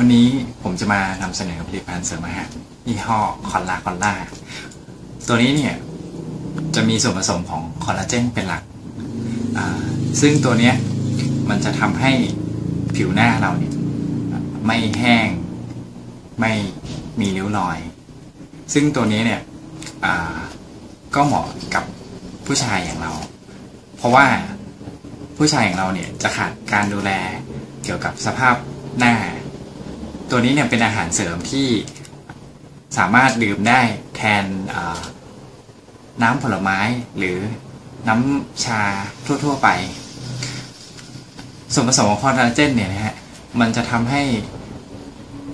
วันนี้ผมจะมานำเสนอผลิตภัณฑ์เสริมอาหารยี่ห้อคอลลาคอลลาตัวนี้เนี่ยจะมีส่วนผสมของคอลลาเจนเป็นหลัก ซึ่งตัวเนี้ยมันจะทำให้ผิวหน้าเราเนี่ยไม่แห้ง ไม่มีริ้วรอย ซึ่งตัวนี้เนี่ยก็เหมาะกับผู้ชายอย่างเรา เพราะว่าผู้ชายอย่างเราเนี่ยจะขาดการดูแลเกี่ยวกับสภาพหน้า ตัวนี้เนี่ยเป็นอาหารเสริมที่สามารถดื่มได้แทนน้ำผลไม้หรือน้ำชาทั่ว ๆ ไป ส่วนผสมของคอลลาเจนเนี่ยนะฮะมันจะทำให้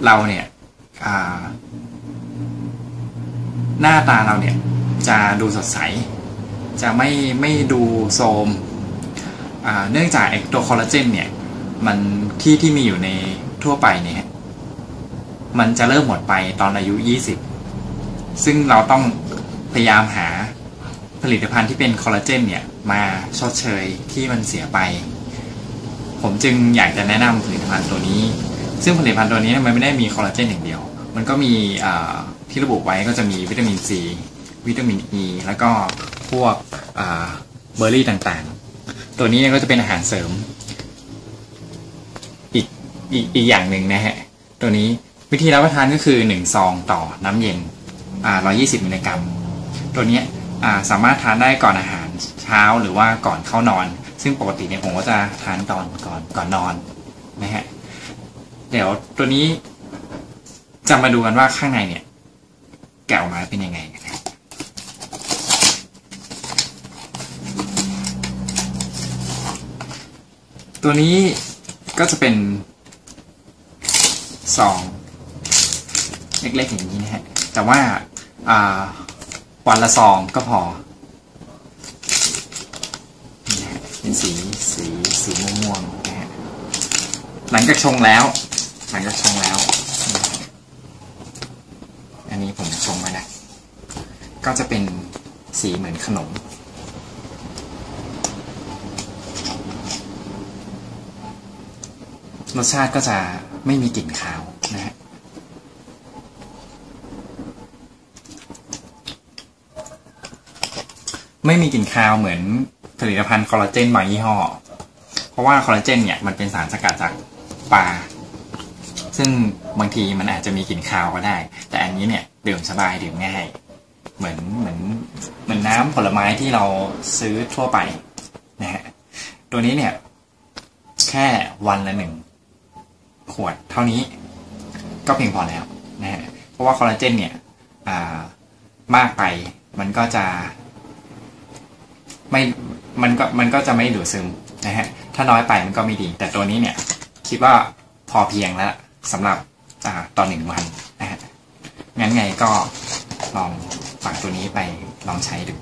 เราเนี่ยหน้าตาเราเนี่ยจะดูสดใส จะไม่ไม่ดูโทมเนื่องจากไอตัวคอลลาเจนเนี่ยมันที่ที่มีอยู่ในทั่วไปเนี่ย มันจะเริ่มหมดไปตอนอายุ 20 ซึ่งเราต้องพยายามหาผลิตภัณฑ์ที่เป็นคอลลาเจนเนี่ย มาชดเชยที่มันเสียไป ผมจึงอยากจะแนะนำผลิตภัณฑ์ตัวนี้ ซึ่งผลิตภัณฑ์ตัวนี้มันไม่ได้มีคอลลาเจนอย่างเดียว มันก็มีที่ระบุไว้ก็จะมีวิตามินซีวิตามินอ e, ีแล้วก็พวกเบอร์รี่ต่างๆ ตัวนี้ก็จะเป็นอาหารเสริม อีกอีกอีกอย่างหนึ่งนะฮะ ตัวนี้ วิธีรับประทานก็คือ 1 ซองต่อน้ำเย็นอ่า120มิลลิกรัม ตัวนี้อ่าสามารถทานได้ก่อนอาหารเช้าหรือว่าก่อนเข้านอน ซึ่งปกติเนี่ยผมก็จะทานตอนก่อนก่อนนอนนะฮะ เดี๋ยวตัวนี้จะมาดูกันว่าข้างในเนี่ย แกะออกมาเป็นยังไงนะตัวนี้ก็จะเป็นซอง เล็กๆอย่างนี้นะฮะแต่ว่าวันละซองก็พอเป็นสีสีสีม่วงๆนะฮะหลังจากชงแล้ว หลังจากชงแล้ว อันนี้ผมชงมานะก็จะเป็นสีเหมือนขนมรสชาติก็จะไม่มีกลิ่นคาวนะฮะ ไม่มีกลิ่นคาวเหมือนผลิตภัณฑ์คอลลาเจนบางยี่ห้อ เพราะว่าคอลลาเจนเนี่ยมันเป็นสารสกัดจากปลา ซึ่งบางทีมันอาจจะมีกลิ่นคาวก็ได้ แต่อันนี้เนี่ยดื่มสบายดื่มง่าย เหมือนเหมือนเหมือนน้ำผลไม้ที่เราซื้อทั่วไปนะฮะ ตัวนี้เนี่ย แค่วันละหนึ่งขวดเท่านี้ก็เพียงพอแล้วนะฮะ เพราะว่าคอลลาเจนเนี่ยมากไปมันก็จะ ไม่มันก็มันก็จะไม่ดูดซึมนะฮะถ้าน้อยไปมันก็ไม่ดี แต่ตัวนี้เนี่ยคิดว่าพอเพียงแล้วสำหรับอตอนหนึ่งวันนะฮะงั้นไงก็ลองฝากตัวนี้ไปลองใช้ดู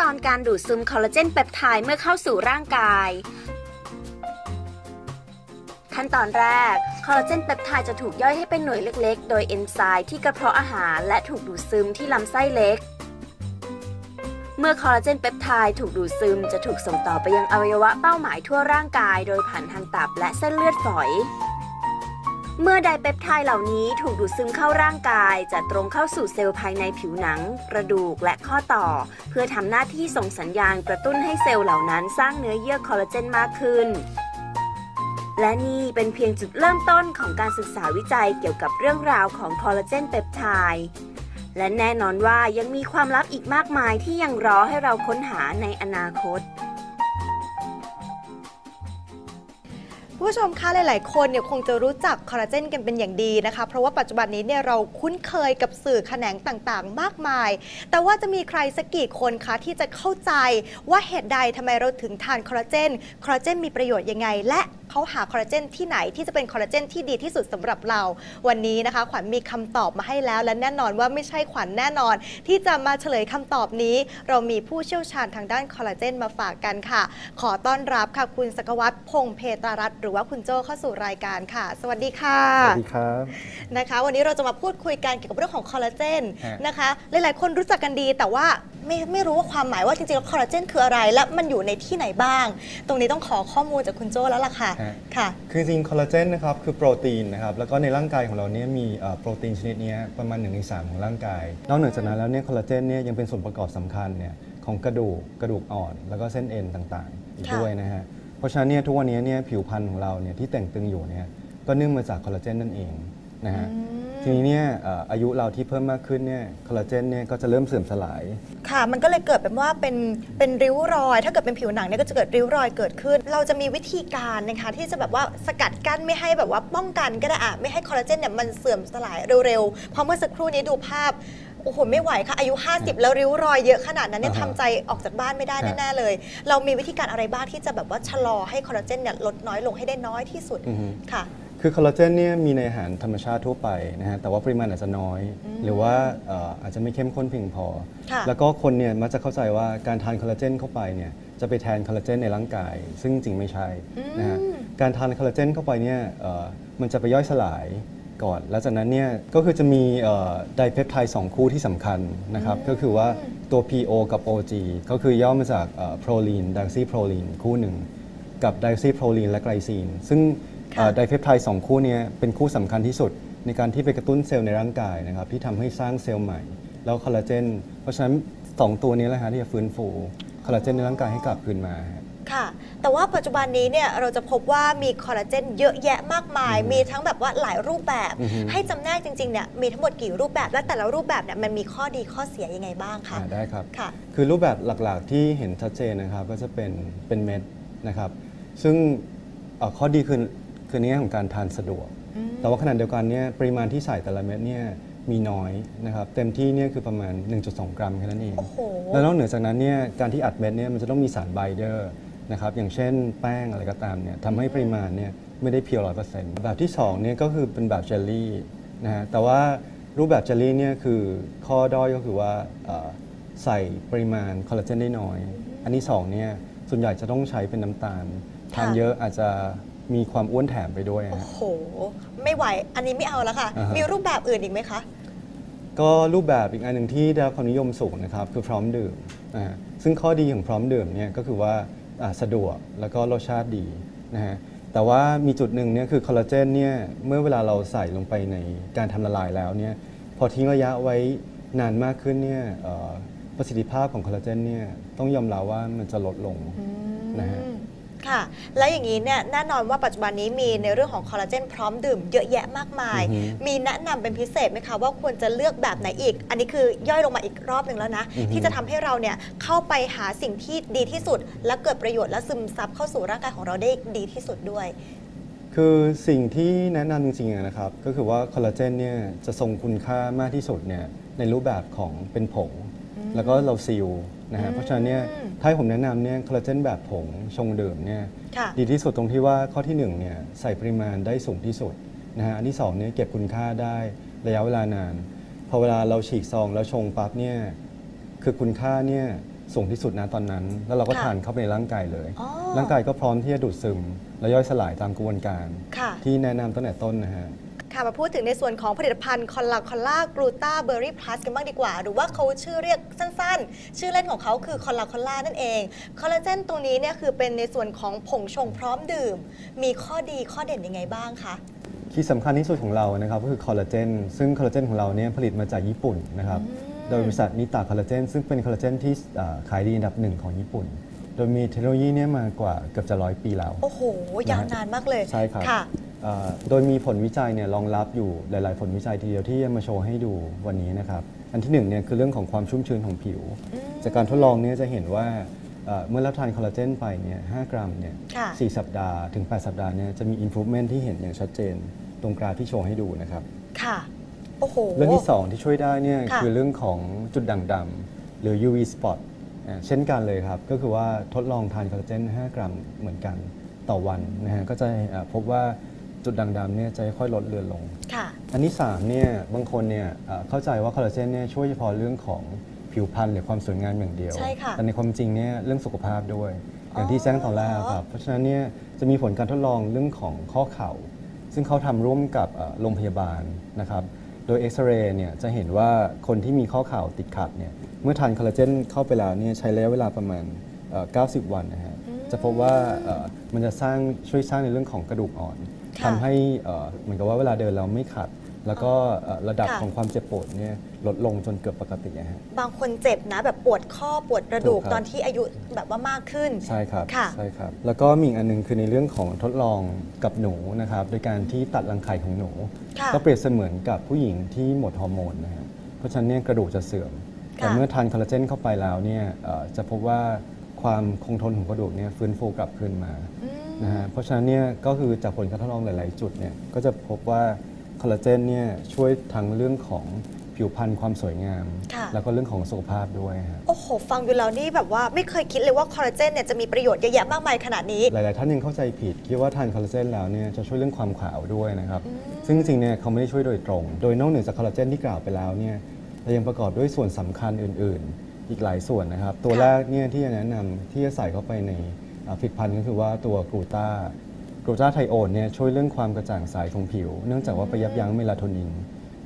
ตอนการดูดซึมคอลลาเจนเปปไทด์เมื่อเข้าสู่ร่างกาย ขั้นตอนแรก คอลลาเจนเปปไทด์จะถูกย่อยให้เป็นหน่วยเล็ก ๆ โดยเอนไซม์ที่กระเพาะอาหารและถูกดูดซึมที่ลำไส้เล็ก เมื่อคอลลาเจนเปปไทด์ถูกดูดซึมจะถูกส่งต่อไปยังอวัยวะเป้าหมายทั่วร่างกาย โดยผ่านทางตับและเส้นเลือดฝอย เมื่อไดเปปไทด์เหล่านี้ถูกดูดซึมเข้าร่างกาย จะตรงเข้าสู่เซลล์ภายในผิวหนัง กระดูกและข้อต่อ เพื่อทำหน้าที่ส่งสัญญาณกระตุ้นให้เซลล์เหล่านั้นสร้างเนื้อเยื่อคอลลาเจนมากขึ้นและนี่เป็นเพียงจุดเริ่มต้นของการศึกษาวิจัยเกี่ยวกับเรื่องราวของคอลลาเจนเปปไทด์และแน่นอนว่ายังมีความลับอีกมากมายที่ยังรอให้เราค้นหาในอนาคต ผู้ชมคะหลาย ๆ คนเนี่ยคงจะรู้จักคอลลาเจนกันเป็นอย่างดีนะคะ เพราะว่าปัจจุบันนี้เนี่ยเราคุ้นเคยกับสื่อแขนงต่าง ๆ มากมาย แต่ว่าจะมีใครสักกี่คนคะที่จะเข้าใจว่าเหตุใดทำไมเราถึงทานคอลลาเจน คอลลาเจนมีประโยชน์ยังไง และเขาหาคอลลาเจนที่ไหนที่จะเป็นคอลลาเจนที่ดีที่สุดสำหรับเรา วันนี้นะคะ ขวัญมีคำตอบมาให้แล้ว และแน่นอนว่าไม่ใช่ขวัญแน่นอน ที่จะมาเฉลยคำตอบนี้ เรามีผู้เชี่ยวชาญทางด้านคอลลาเจนมาฝากกันค่ะ ขอต้อนรับค่ะคุณสกวัตพงษ์เพตรารัตน์หรือว่าคุณโจเข้าสู่รายการค่ะ สวัสดีค่ะสวัสดีครับนะคะ วันนี้เราจะมาพูดคุยกันเกี่ยวกับเรื่องของคอลลาเจนฮะนะคะหลายๆคนรู้จักกันดีแต่ว่า ไม่ไม่รู้ว่าความหมายว่าจริงๆแล้วคอลลาเจนคืออะไร และมันอยู่ในที่ไหนบ้าง ตรงนี้ต้องขอข้อมูลจากคุณโจ้แล้วล่ะค่ะฮะค่ะคือจริงๆคอลลาเจนนะครับคือโปรตีนนะครับแล้วก็ในร่างกายของเราเนี่ยมีเอ่อโปรตีนชนิดเนี้ยประมาณ1ใน3ของร่างกาย นอกเหนือจากนั้นแล้วเนี่ยคอลลาเจนเนี่ยยังเป็นส่วนประกอบสำคัญเนี่ยของกระดูกกระดูกอ่อน แล้วก็เส้นเอ็นต่างๆอีกค่ะด้วยนะฮะเพราะฉะนั้นเนี่ยทุกวันนี้เนี่ยผิวพรรณของเราเนี่ยที่แต่งตึงอยู่เนี่ยก็เนื่องมาจากคอลลาเจนนั่นเองนะฮะ ทีนี้เนี่ยเอ่ออายุเราที่เพิ่มมากขึ้นเนี่ยคอลลาเจนเนี่ยก็จะเริ่มเสื่อมสลาย ค่ะ มันก็เลยเกิดเป็นว่าเป็นเป็นริ้วรอย ถ้าเกิดเป็นผิวหนังเนี่ยก็จะเกิดริ้วรอยเกิดขึ้น เราจะมีวิธีการนะคะที่จะแบบว่าสกัดกั้นไม่ให้แบบว่าป้องกันก็ได้อะไม่ให้คอลลาเจนเนี่ยมันเสื่อมสลายเร็วๆ เพราะเมื่อสักครู่นี้ดูภาพโอ้โหไม่ไหวค่ะอายุ 50 แล้วริ้วรอยเยอะขนาดนั้นเนี่ยอ่าฮะ ทำใจออกจากบ้านไม่ได้ฮะแน่ๆเลย เรามีวิธีการอะไรบ้างที่จะแบบว่าชะลอให้คอลลาเจนเนี่ยลดน้อยลงให้ได้น้อยที่สุดอือฮึ ค่ะ คือคอลลาเจนเนี่ยมีในอาหารธรรมชาติทั่วไปนะฮะแต่ว่าปริมาณอาจจะน้อย หรือว่าเอ่ออาจจะไม่เข้มข้นเพียงพอ ค่ะแล้วก็คนเนี่ยมักจะเข้าใจว่าการทานคอลลาเจนเข้าไปเนี่ยจะไปแทนคอลลาเจนในร่างกาย ซึ่งจริงไม่ใช่นะฮะการทานคอลลาเจนเข้าไปเนี่ยเอ่อมันจะไปย่อยสลายก่อนแล้วจากนั้นเนี่ยก็คือจะมีไดเพปไทด์สองคู่ที่สำคัญนะครับก็คือว่าตัว PO กับ OG ก็คือย่อมาจากโปรลีนดักซีโปรลีนคู่หนึ่ง กับไดซีโปรลีนและไกลซีน ซึ่งค่ะ ไดเพปไทด์สองคู่เนี้เป็นคู่สำคัญที่สุด ในการที่ไปกระตุ้นเซลล์ในร่างกายนะครับที่ทำให้สร้างเซลล์ใหม่ แล้วคอลลาเจน เพราะฉะนั้น 2 ตัวนี้แหละฮะที่จะฟื้นฟูคอลลาเจนในร่างกายให้กลับคืนมาฮะค่ะ แต่ว่าปัจจุบันนี้เนี่ยเราจะพบว่ามีคอลลาเจนเยอะแยะมากมาย มีทั้งแบบว่าหลายรูปแบบอือฮึให้จำแนกจริงๆเนี่ยมีทั้งหมดกี่รูปแบบ และแต่ละรูปแบบเนี่ยมันมีข้อดีข้อเสียยังไงบ้างคะอ่าได้ครับค่ะคือรูปแบบหลักๆที่เห็นชัดเจนนะครับก็จะเป็นเป็นเม็ดนะครับ ซึ่งเอ่อข้อดีคือ คือในแง่ของการทานสะดวก แต่ว่าขนาดเดียวกันเนี่ยปริมาณที่ใส่แต่ละเม็ดเนี่ยมีน้อยนะครับเต็มที่เนี่ยคือประมาณ 1.2 กรัมแค่นั้นเองโอ้โหแล้วนอกเหนือจากนั้นเนี่ยการที่อัดเม็ดเนี่ยมันจะต้องมีสารไบเดอร์นะครับอย่างเช่นแป้งอะไรก็ตามเนี่ยทำให้ปริมาณเนี่ยไม่ได้เพียวร้อยเปอร์เซ็นต์แบบที่2เนี่ยก็คือเป็นแบบเจลลี่นะฮะแต่ว่ารูปแบบเจลลี่เนี่ยคือข้อด้อยก็คือว่าเอ่อใส่ปริมาณคอลลาเจนได้น้อย อันที่2เนี่ยส่วนใหญ่จะต้องใช้เป็นน้ำตาลทานค่ะเยอะอาจจะ มีความอ้วนแถมไปด้วยโอ้ฮะ โห ไม่ไหว อันนี้ไม่เอาแล้วค่ะ อ่าฮะ มีรูปแบบอื่นอีกไหมคะ ก็รูปแบบอีกอันหนึ่งที่ได้รับความนิยมสูงนะครับ คือพร้อมดื่มนะฮะซึ่งข้อดีของพร้อมดื่มเนี่ยก็คือว่าอ่าสะดวกแล้วก็รสชาติดีนะฮะแต่ว่ามีจุดหนึ่งเนี่ยคือคอลลาเจนเนี่ยเมื่อเวลาเราใส่ลงไปในการทำละลายแล้วเนี่ยพอทิ้งระยะไว้นานมากขึ้นเนี่ยเอ่อประสิทธิภาพของคอลลาเจนเนี่ยต้องยอมรับว่ามันจะลดลงนะฮะอืม ค่ะ แล้วอย่างนี้เนี่ยแน่นอนว่าปัจจุบันนี้มีในเรื่องของคอลลาเจนพร้อมดื่มเยอะแยะมากมายอือฮึมีแนะนำเป็นพิเศษไหมคะว่าควรจะเลือกแบบไหนอีก อันนี้คือย่อยลงมาอีกรอบหนึ่งแล้วนะอือฮึที่จะทำให้เราเนี่ยเข้าไปหาสิ่งที่ดีที่สุด และเกิดประโยชน์และซึมซับเข้าสู่ร่างกายของเราได้ดีที่สุดด้วย คือสิ่งที่แนะนำจริงๆอะนะครับ ก็คือว่าคอลลาเจนเนี่ยจะทรงคุณค่ามากที่สุดเนี่ยในรูปแบบของเป็นผง แล้วก็เราซีล นะฮะเพราะฉะนั้นเนี่ยถ้าให้ผมแนะนำเนี่ยคอลลาเจนแบบผงชงดื่มเนี่ยค่ะดีที่สุดตรงที่ว่าข้อที่1เนี่ยใส่ปริมาณได้สูงที่สุดนะฮะอันที่2เนี่ยเก็บคุณค่าได้ระยะเวลานาน พอเวลาเราฉีกซองแล้วชงปั๊บเนี่ยคือคุณค่าเนี่ยสูงที่สุดนะตอนนั้น แล้วเราก็ค่ะทานเข้าไปในร่างกายเลย อ๋อร่างกายก็พร้อมที่จะดูดซึมและย่อยสลายตามกระบวนการ ค่ะ ที่แนะนำตั้งแต่ต้นนะฮะ ค่ะมาพูดถึงในส่วนของผลิตภัณฑ์คอลลาคอลลากลูตาเบอร์รี่พลัสกันบ้างดีกว่า หรือว่าเขาชื่อเรียกสั้นๆ ชื่อเล่นของเขาคือคอลลาคอลลานั่นเองคอลลาเจนตรงนี้เนี่ยคือเป็นในส่วนของผงชงพร้อมดื่ม มีข้อดีข้อเด่นยังไงบ้างคะที่สำคัญที่สุดของเรานะครับก็คือคอลลาเจนซึ่งคอลลาเจนของเราเนี่ยผลิตมาจากญี่ปุ่นนะครับโดยบริษัทนิตาคอลลาเจนซึ่งเป็นคอลลาเจนที่อ่าขายดีอันดับหนึ่งของญี่ปุ่นโดยมีเทคโนโลยีเนี่ยมากว่าเกือบจะร้อยปีแล้ว โอ้โห ยาวนานมากเลย ใช่ครับค่ะอ่า โดยมีผลวิจัยเนี่ยรองรับอยู่หลาย ๆ ผลวิจัยทีเดียวที่จะมาโชว์ให้ดูวันนี้นะครับ อันที่หนึ่งเนี่ยคือเรื่องของความชุ่มชื้นของผิว จากการทดลองเนี่ยจะเห็นว่าเอ่อเมื่อรับทานคอลลาเจนไปเนี่ย5กรัมเนี่ยค่ะ4สัปดาห์ถึง 8 สัปดาห์เนี่ยจะมี improvement ที่เห็นอย่างชัดเจน ตรงกราฟที่โชว์ให้ดูนะครับ ค่ะโอ้โหเรื่องที่ 2 ที่ช่วยได้เนี่ยค่ะคือเรื่องของจุดด่างดำหรือ UV spot อ่าเช่นกันเลยครับ ก็คือว่าทดลองทานคอลลาเจน 5 กรัมเหมือนกันต่อวันนะฮะก็จะเอ่อพบว่า จุดด่างดำเนี่ยจะค่อยๆลดเลือนลงค่ะอันที่3เนี่ยบางคนเนี่ยเอ่อเข้าใจว่าคอลลาเจนเนี่ยช่วยเฉพาะเรื่องของผิวพรรณหรือความสวยงามอย่างเดียวใช่ค่ะแต่ในความจริงเนี่ยเรื่องสุขภาพด้วย อย่างที่แจ้งตอนแรกครับ เพราะฉะนั้นเนี่ยจะมีผลการทดลองเรื่องของข้อเข่า ซึ่งเขาทำร่วมกับเอ่อโรงพยาบาลนะครับ โดยเอ็กซเรย์เนี่ยจะเห็นว่าคนที่มีข้อเข่าติดขัดเนี่ยเมื่อทานคอลลาเจนเข้าไปแล้วเนี่ยใช้ระยะเวลาประมาณเอ่อ90 วันนะฮะจะพบว่าเอ่อมันจะสร้างช่วยสร้างในเรื่องของกระดูกอ่อนค่ะ ทำให้เอ่อเหมือนกับว่าเวลาเดินเราไม่ขัด แล้วก็เอ่อระดับค่ะของความเจ็บปวดเนี่ยลดลงจนเกือบปกติอะฮะบางคนเจ็บนะแบบปวดข้อปวดกระดูกถูกครับตอนที่อายุแบบว่ามากขึ้น ใช่ครับค่ะใช่ครับ แล้วก็มีอีกอันหนึงคือในเรื่องของทดลองกับหนูนะครับโดยการที่ตัดรังไข่ของหนูค่ะก็เปรียบเสมือนกับผู้หญิงที่หมดฮอร์โมนนะฮะเพราะฉะนั้นเนี่ยกระดูกจะเสื่อมค่ะแต่เมื่อทานคอลลาเจนเข้าไปแล้วเนี่ยเอ่อจะพบว่าความคงทนของกระดูกเนี่ยฟื้นฟูกลับคืนมาอืม นะฮะเพราะฉะนั้นเนี่ยก็คือจากผลการทดลองหลาย ๆ จุดเนี่ยก็จะพบว่าคอลลาเจนเนี่ยช่วยทั้งเรื่องของผิวพรรณความสวยงาม ค่ะ แล้วก็เรื่องของสุขภาพด้วยฮะโอ้โห ฟังดูแล้วนี่แบบว่าไม่เคยคิดเลยว่าคอลลาเจนเนี่ยจะมีประโยชน์เยอะแยะมากมายขนาดนี้ หลาย ๆ ท่านยังเข้าใจผิดคิดว่าทานคอลลาเจนแล้วเนี่ยจะช่วยเรื่องความขาวด้วยนะครับซึ่งจริง ๆ เนี่ยเขาไม่ได้ช่วยโดยตรง โดยนอกเหนือจากคอลลาเจนที่กล่าวไปแล้วเนี่ยเรายังประกอบด้วยส่วนสำคัญอื่น ๆ อีกหลายส่วนนะครับ ตัวค่ะ แรกเนี่ยที่จะแนะนำที่จะใส่เข้าไปในอ่า ผลิตภัณฑ์ก็คือว่าตัวกลูตากลูตาไทโอนเนี่ยช่วยเรื่องความกระจ่างใสของผิว เนื่องจากว่าไปยับยั้งเมลาโทนิน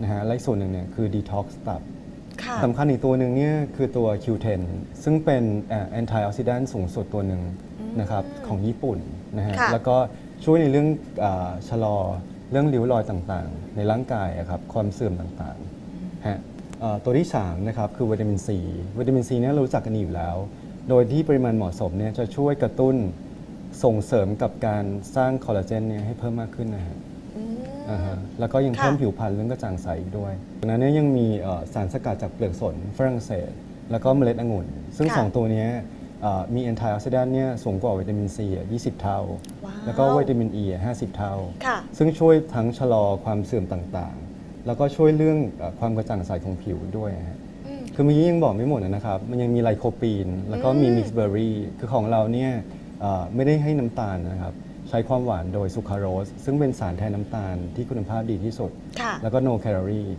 นะฮะและอีกส่วนหนึ่งเนี่ยคือดีท็อกซ์ตับค่ะสำคัญอีกตัวหนึ่งเนี่ยคือตัว Q10 ซึ่งเป็นแอนตี้ออกซิแดนต์สูงสุดตัวหนึ่งนะครับของญี่ปุ่นนะฮะค่ะแล้วก็ช่วยในเรื่องอาชะลอเรื่องริ้วรอยต่างๆ ในร่างกายอะครับความเสื่อมต่างๆฮะเอ่อตัวที่3นะครับคือวิตามินซีวิตามินซีเนี่ยเรารู้จักกันอยู่แล้ว โดยที่ปริมาณเหมาะสมเนี่ยจะช่วยกระตุ้นส่งเสริมกับการสร้างคอลลาเจนเนี่ยให้เพิ่มมากขึ้นนะฮะอืมอ่าฮะแล้วก็ยังค่ะเพิ่มผิวพรรณเรื่องกระจ่างใสอีกด้วยดังนั้นเนี่ยยังมีเอ่อสารสกัดจากเปลือกสนฝรั่งเศส แล้วก็เมล็ดองุ่น ซึ่ง ค่ะ 2 ตัวเนี้ยเอ่อมีแอนตี้ออกซิแดนต์เนี่ยสูงกว่าวิตามินซีอะ20 เท่า ว้าว แล้วก็วิตามินอีอะ50 เท่า ค่ะ ซึ่งช่วยทั้งชะลอความเสื่อมต่างๆ แล้วก็ช่วยเรื่องเอ่อความกระจ่างใสของผิวด้วยฮะอืม คือเมื่อกี้ยังบอกไม่หมดนะครับ มันยังมีไลโคปีน แล้วก็มีอืมมิกซ์เบอร์รี่ คือของเราเนี่ยเอ่อไม่ได้ให้น้ำตาลนะครับ ใช้ความหวานโดยซูคราโรส ซึ่งเป็นสารแทนน้ำตาลที่คุณภาพดีที่สุดค่ะแล้วก็ no calorie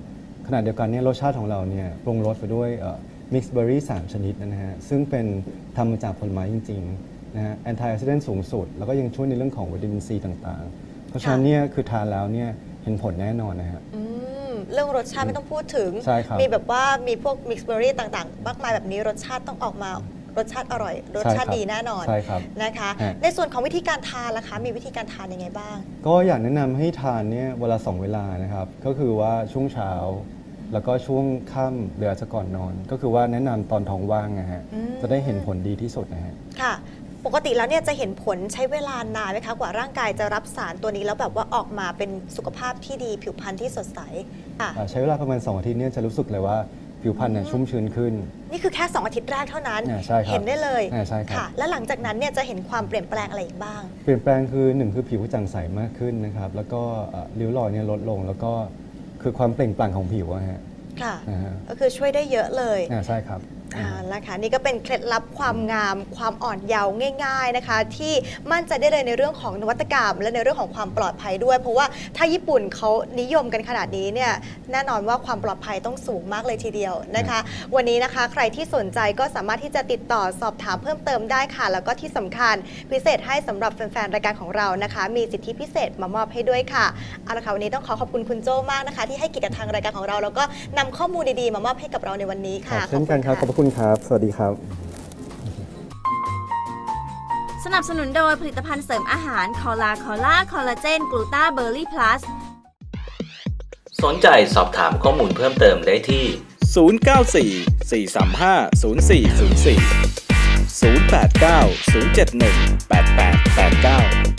ขณะเดียวกันเนี่ยรสชาติของเราเนี่ยปรุงรสไปด้วยมิกซ์เบอร์รี่3ชนิดนะฮะ ซึ่งเป็นทำมาจากผลไม้จริงๆนะฮะแอนตี้ออกซิแดนต์สูงสุด แล้วก็ยังช่วยในเรื่องของวิตามินซีต่างๆ เพราะฉะนั้นเนี่ยคือทานแล้วเนี่ยเห็นผลแน่นอนนะฮะอืม เรื่องรสชาติไม่ต้องพูดถึง ใช่ครับ มีแบบว่ามีพวกมิกซ์เบอร์รี่ต่างๆ มากมายแบบนี้รสชาติต้องออกมารสชาติอร่อย รสชาติใช่ครับดีแน่นอนใช่ครับ นะคะ ฮะ ในส่วนของวิธีการทานล่ะคะ มีวิธีการทานยังไงบ้าง ก็อยากแนะนำให้ทานเนี่ยเวลาสองเวลานะครับ ก็คือว่าช่วงเช้า แล้วก็ช่วงค่ำหรืออาจจะก่อนนอน ก็คือว่าแนะนำตอนท้องว่างนะฮะอืม จะได้เห็นผลดีที่สุดนะฮะ ค่ะ ปกติแล้วเนี่ยจะเห็นผลใช้เวลานานไหมคะกว่าร่างกายจะรับสารตัวนี้แล้วแบบว่าออกมาเป็นสุขภาพที่ดีผิวพรรณที่สดใสค่ะ อ่าใช้เวลาประมาณ 2 อาทิตย์เนี่ยจะรู้สึกเลยว่าผิวพรรณเนี่ยชุ่มชื้นขึ้น นี่คือแค่ 2 อาทิตย์แรกเท่านั้น อ่าใช่ครับเห็นได้เลยอ่าใช่ครับค่ะและหลังจากนั้นเนี่ยจะเห็นความเปลี่ยนแปลงอะไรอีกบ้าง เปลี่ยนแปลงคือหนึ่งคือผิวจางใสมากขึ้นนะครับ แล้วก็เอ่อริ้วรอยเนี่ยลดลง แล้วก็คือความเปล่งปลั่งของผิวอะฮะค่ะ นะฮะก็คือช่วยได้เยอะเลย อ่าใช่ครับอ่า นะคะนี่ก็เป็นเคล็ดลับความงาม ความอ่อนเยาว์ง่าย ๆนะคะ ที่มั่นใจได้เลยในเรื่องของนวัตกรรม และในเรื่องของความปลอดภัยด้วย เพราะว่าถ้าญี่ปุ่นเขานิยมกันขนาดนี้เนี่ยแน่นอนว่าความปลอดภัยต้องสูงมากเลยทีเดียวนะคะ วันนี้นะคะใครที่สนใจก็สามารถที่จะติดต่อสอบถามเพิ่มเติมได้ค่ะ แล้วก็ที่สำคัญพิเศษให้สำหรับแฟนๆรายการของเรานะคะ มีสิทธิพิเศษมามอบให้ด้วยค่ะเอาละค่ะวันนี้ต้องขอขอบคุณคุณโจมากนะคะ ที่ให้เกียรติกับทางรายการของเรา แล้วก็นำข้อมูลดีๆมามอบให้กับเราในวันนี้ครัค่ะบเช่นกันครับขอบพระคุณครับ สวัสดีครับ สนับสนุนโดยผลิตภัณฑ์เสริมอาหารคอลาคอล่าคอลลาเจนกลูตาเบอร์รี่พลัสสนใจสอบถามข้อมูลเพิ่มเติมได้ที่ 094 435 0404 089 071 8889